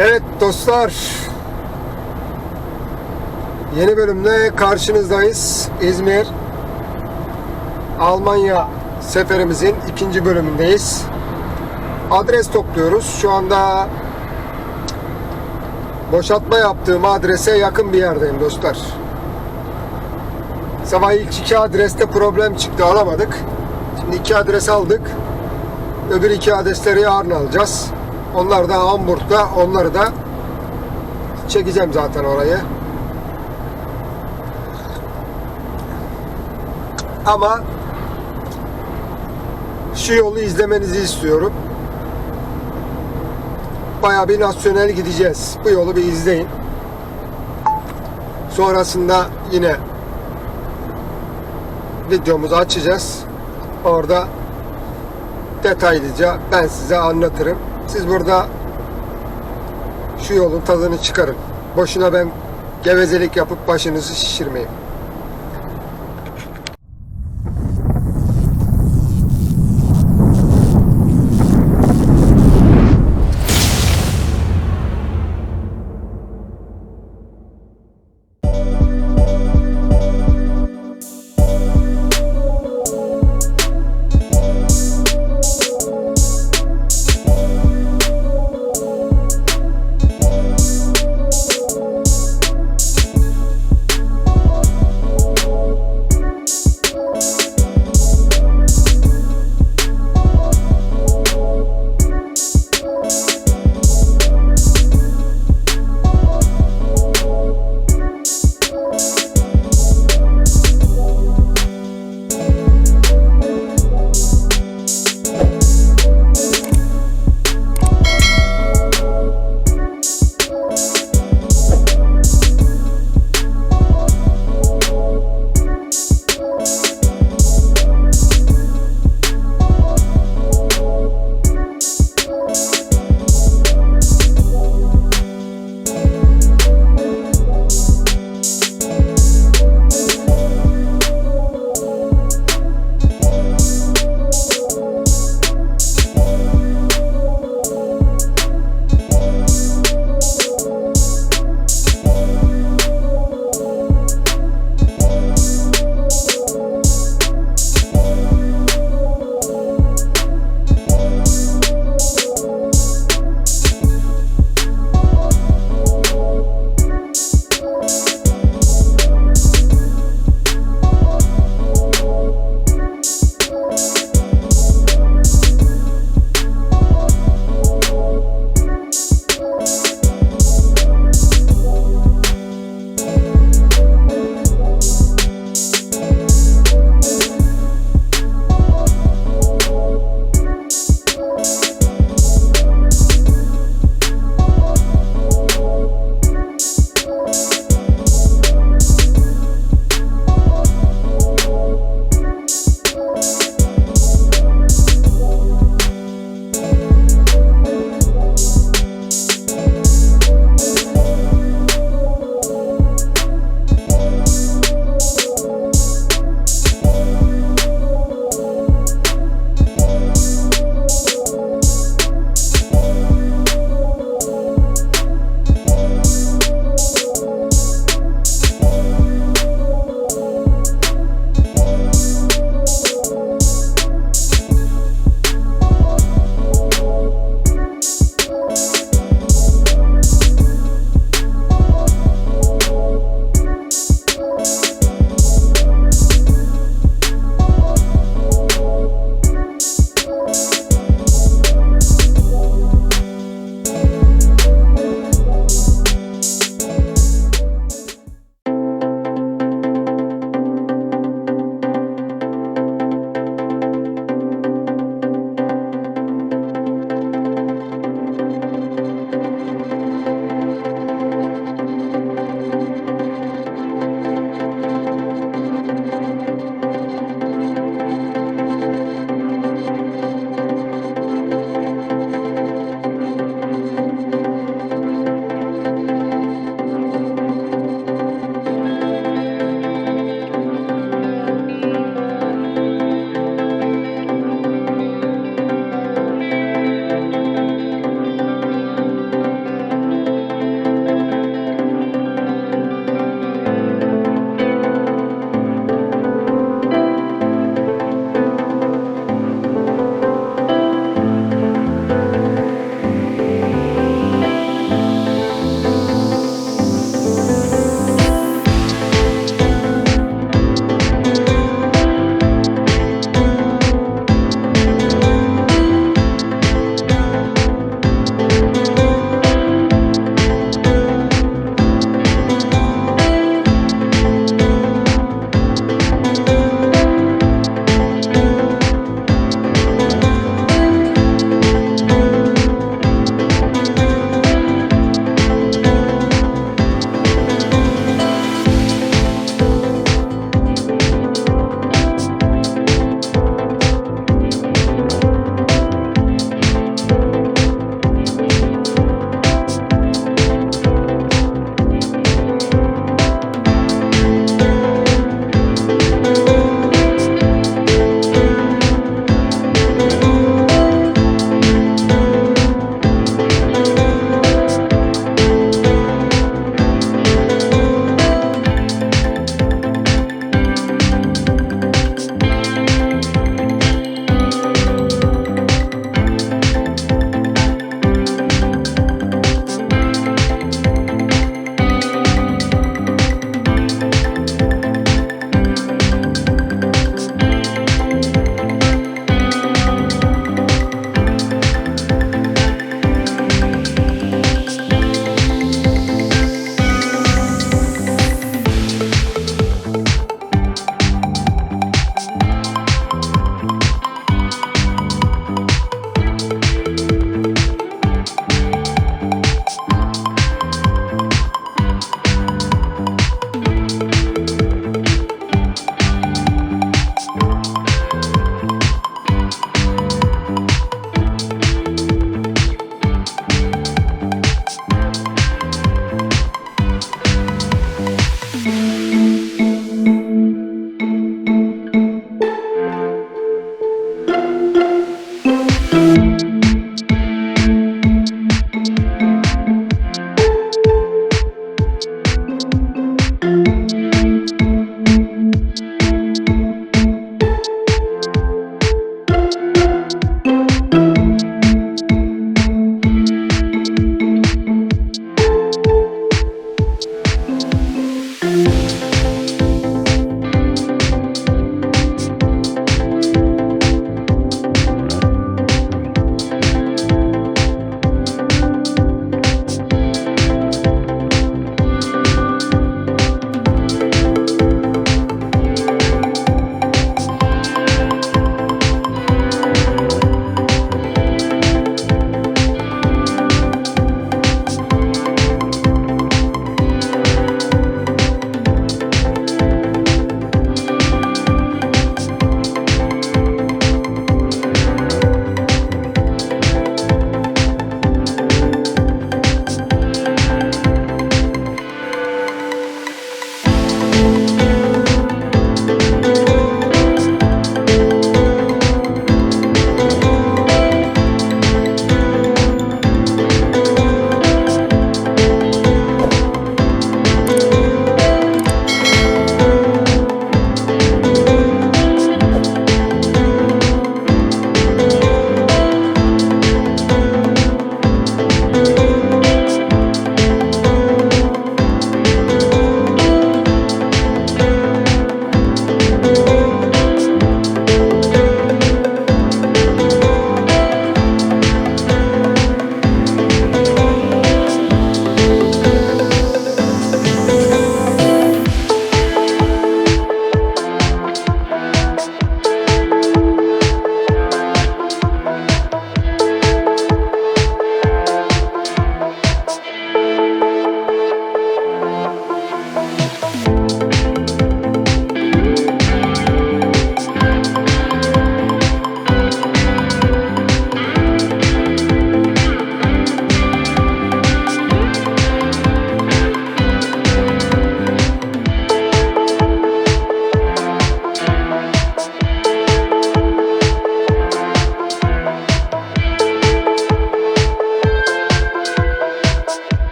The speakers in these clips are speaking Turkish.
Evet dostlar. Yeni bölümde karşınızdayız. İzmir. Almanya seferimizin ikinci bölümündeyiz. Adres topluyoruz. Şu anda boşaltma yaptığım adrese yakın bir yerdeyim dostlar. Sabah ilk iki adreste problem çıktı alamadık. Şimdi iki adres aldık. Öbür iki adresleri yarın alacağız. Onlar da Hamburg'da. Onları da çekeceğim zaten orayı. Ama şu yolu izlemenizi istiyorum. Baya bir nasyonel gideceğiz. Bu yolu bir izleyin. Sonrasında yine videomuzu açacağız. Orada detaylıca ben size anlatırım. Siz burada şu yolun tadını çıkarın. Boşuna ben gevezelik yapıp başınızı şişirmeyin.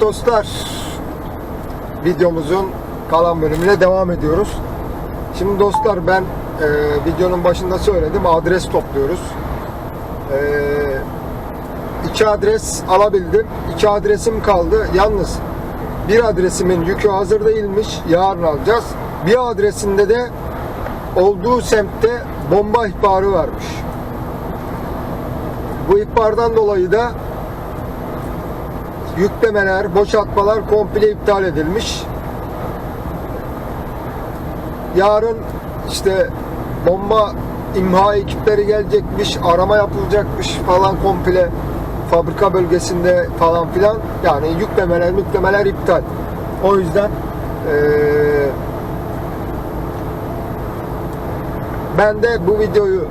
Dostlar, videomuzun kalan bölümüne devam ediyoruz. Şimdi dostlar ben e, videonun başında söyledim adres topluyoruz. E, iki adres alabildim. İki adresim kaldı. Yalnız bir adresimin yükü hazır değilmiş. Yarın alacağız. Bir adresinde de olduğu semtte bomba ihbarı varmış. Bu ihbardan dolayı da yüklemeler, boşaltmalar komple iptal edilmiş. Yarın işte bomba imha ekipleri gelecekmiş, arama yapılacakmış falan komple fabrika bölgesinde falan filan. Yani yüklemeler, yüklemeler iptal. O yüzden eee ben de bu videoyu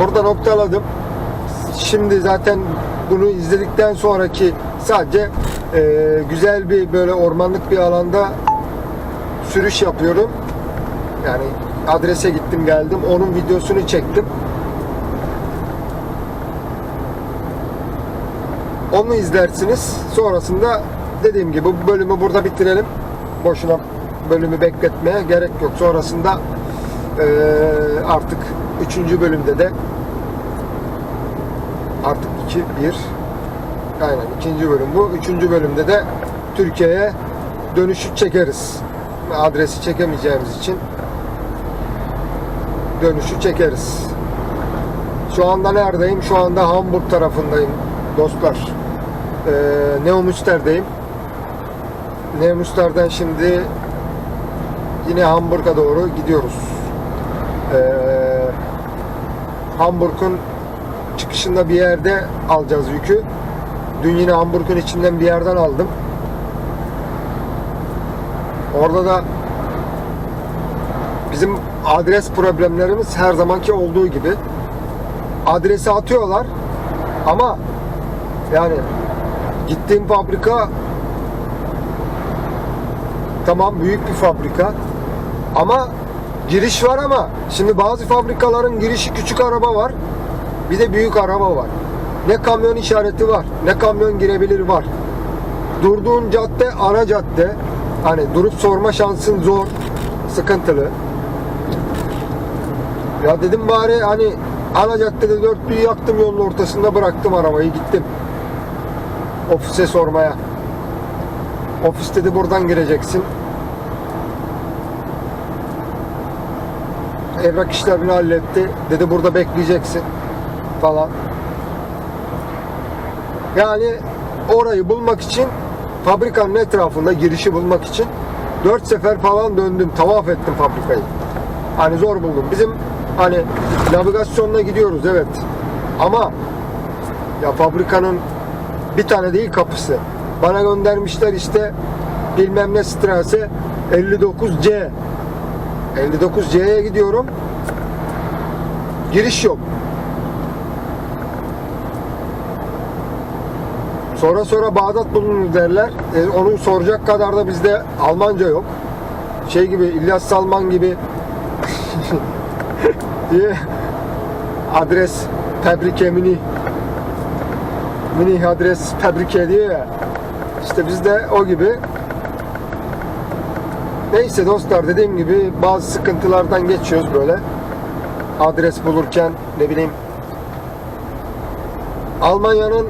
burada noktaladım. Şimdi zaten bunu izledikten sonraki sadece e, güzel bir böyle ormanlık bir alanda sürüş yapıyorum. Yani adrese gittim geldim. Onun videosunu çektim. Onu izlersiniz. Sonrasında dediğim gibi bu bölümü burada bitirelim. Boşuna bölümü bekletmeye gerek yok. Sonrasında e, artık 3. bölümde de artık 2 1 aynen ikinci bölüm bu. Üçüncü bölümde de Türkiye'ye dönüşü çekeriz. Adresi çekemeyeceğimiz için dönüşü çekeriz. Şu anda neredeyim? Şu anda Hamburg tarafındayım dostlar. Ee, Neumünster'deyim. Neumünster'den şimdi yine Hamburg'a doğru gidiyoruz. Ee, Hamburg'un çıkışında bir yerde alacağız yükü. Dün yine Hamburg'un içinden bir yerden aldım. Orada da bizim adres problemlerimiz her zamanki olduğu gibi. Adresi atıyorlar ama yani gittiğim fabrika tamam büyük bir fabrika ama giriş var ama şimdi bazı fabrikaların girişi küçük araba var bir de büyük araba var. Ne kamyon işareti var, ne kamyon girebilir var. Durduğun cadde ana cadde. Hani durup sorma şansın zor, sıkıntılı. Ya dedim bari hani ana caddede dörtlüyü yaktım yolun ortasında bıraktım arabayı gittim. Ofise sormaya. Ofis dedi buradan gireceksin. Evrak işlerini halletti. Dedi burada bekleyeceksin falan. Yani orayı bulmak için fabrikanın etrafında girişi bulmak için dört sefer falan döndüm. Tavaf ettim fabrikayı. Hani zor buldum. Bizim hani navigasyonla gidiyoruz evet. Ama ya fabrikanın bir tane değil kapısı. Bana göndermişler işte bilmem ne strase 59C. 59C'ye gidiyorum. Giriş yok. Sonra sonra Bağdat bulunur derler. E, onu soracak kadar da bizde Almanca yok. Şey gibi İlyas Salman gibi diye adres Tebrike mini mini adres Tebrike diyor ya. İşte bizde o gibi. Neyse dostlar dediğim gibi bazı sıkıntılardan geçiyoruz böyle. Adres bulurken ne bileyim Almanya'nın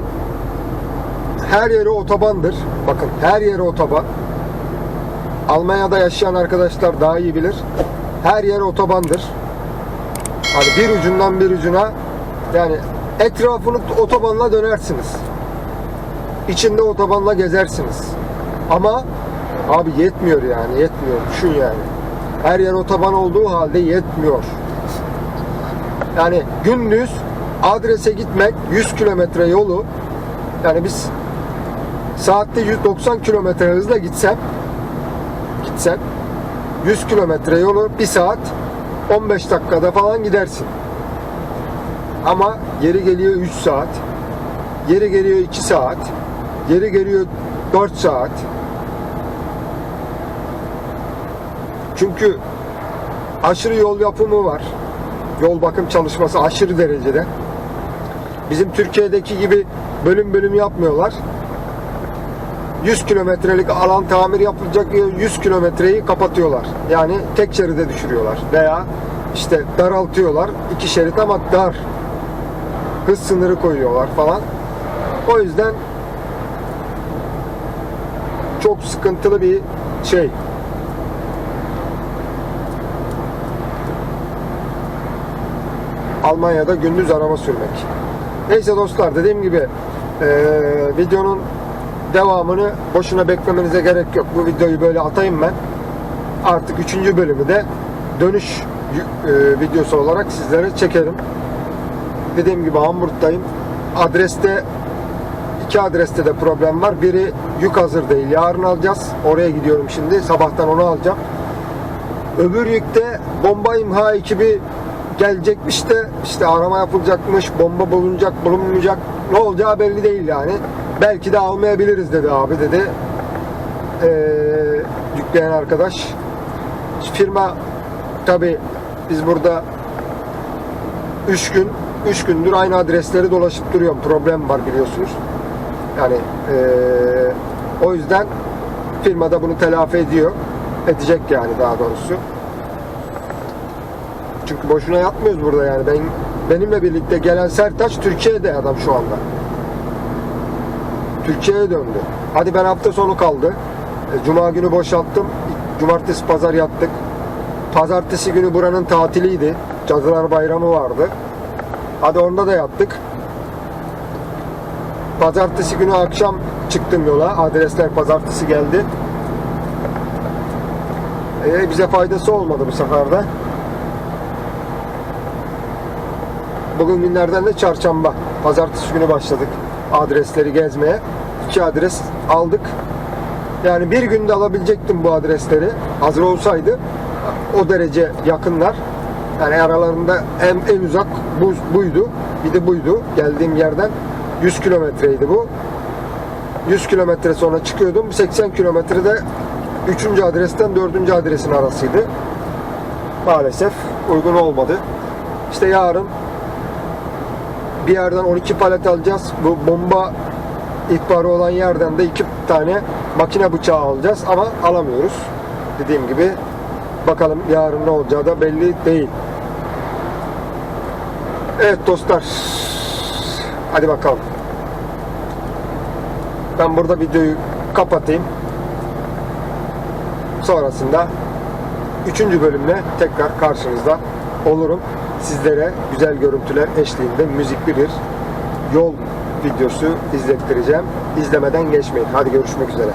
her yeri otobandır. Bakın her yeri otoban. Almanya'da yaşayan arkadaşlar daha iyi bilir. Her yer otobandır. Hani bir ucundan bir ucuna yani etrafını otobanla dönersiniz. İçinde otobanla gezersiniz. Ama abi yetmiyor yani yetmiyor. Düşün yani. Her yer otoban olduğu halde yetmiyor. Yani gündüz adrese gitmek 100 kilometre yolu yani biz saatte 190 kilometre hızla gitsem gitsem 100 kilometre yolu 1 saat 15 dakikada falan gidersin. Ama yeri geliyor 3 saat. Yeri geliyor 2 saat. Yeri geliyor 4 saat. Çünkü aşırı yol yapımı var. Yol bakım çalışması aşırı derecede. Bizim Türkiye'deki gibi bölüm bölüm yapmıyorlar. 100 kilometrelik alan tamir yapılacak 100 kilometreyi kapatıyorlar. Yani tek şeride düşürüyorlar. Veya işte daraltıyorlar. iki şerit ama dar. Hız sınırı koyuyorlar falan. O yüzden çok sıkıntılı bir şey. Almanya'da gündüz araba sürmek. Neyse dostlar dediğim gibi eee, videonun devamını boşuna beklemenize gerek yok. Bu videoyu böyle atayım ben. Artık üçüncü bölümü de dönüş eee, videosu olarak sizlere çekerim. Dediğim gibi Hamburg'dayım. Adreste iki adreste de problem var. Biri yük hazır değil. Yarın alacağız. Oraya gidiyorum şimdi. Sabahtan onu alacağım. Öbür yükte bomba imha ekibi gelecekmiş de işte arama yapılacakmış, bomba bulunacak, bulunmayacak. Ne olacağı belli değil yani. Belki de almayabiliriz dedi abi dedi. Ee, yükleyen arkadaş. Firma tabi biz burada 3 gün 3 gündür aynı adresleri dolaşıp duruyorum. Problem var biliyorsunuz. Yani eee, o yüzden firma da bunu telafi ediyor. Edecek yani daha doğrusu. Çünkü boşuna yatmıyoruz burada yani. Ben benimle birlikte gelen Sertaç Türkiye'de adam şu anda. Türkiye'ye döndü. Hadi ben hafta sonu kaldı. E, Cuma günü boşalttım. Cumartesi pazar yattık. Pazartesi günü buranın tatiliydi. Cadılar Bayramı vardı. Hadi onda da yattık. Pazartesi günü akşam çıktım yola. Adresler pazartesi geldi. E, bize faydası olmadı bu sefer de. Bugün günlerden de çarşamba. Pazartesi günü başladık adresleri gezmeye. İki adres aldık. Yani bir günde alabilecektim bu adresleri. Hazır olsaydı o derece yakınlar. Yani aralarında en, en uzak bu, buydu. Bir de buydu. Geldiğim yerden 100 kilometreydi bu. 100 kilometre sonra çıkıyordum. 80 kilometrede 3. adresten 4. adresin arasıydı. Maalesef uygun olmadı. İşte yarın bir yerden 12 palet alacağız. Bu bomba ihbarı olan yerden de iki tane makine bıçağı alacağız ama alamıyoruz. Dediğim gibi bakalım yarın ne olacağı da belli değil. Evet dostlar. Hadi bakalım. Ben burada videoyu kapatayım. Sonrasında 3. bölümle tekrar karşınızda olurum. Sizlere güzel görüntüler eşliğinde müzikli bir yol videosu izlettireceğim. İzlemeden geçmeyin. Hadi görüşmek üzere.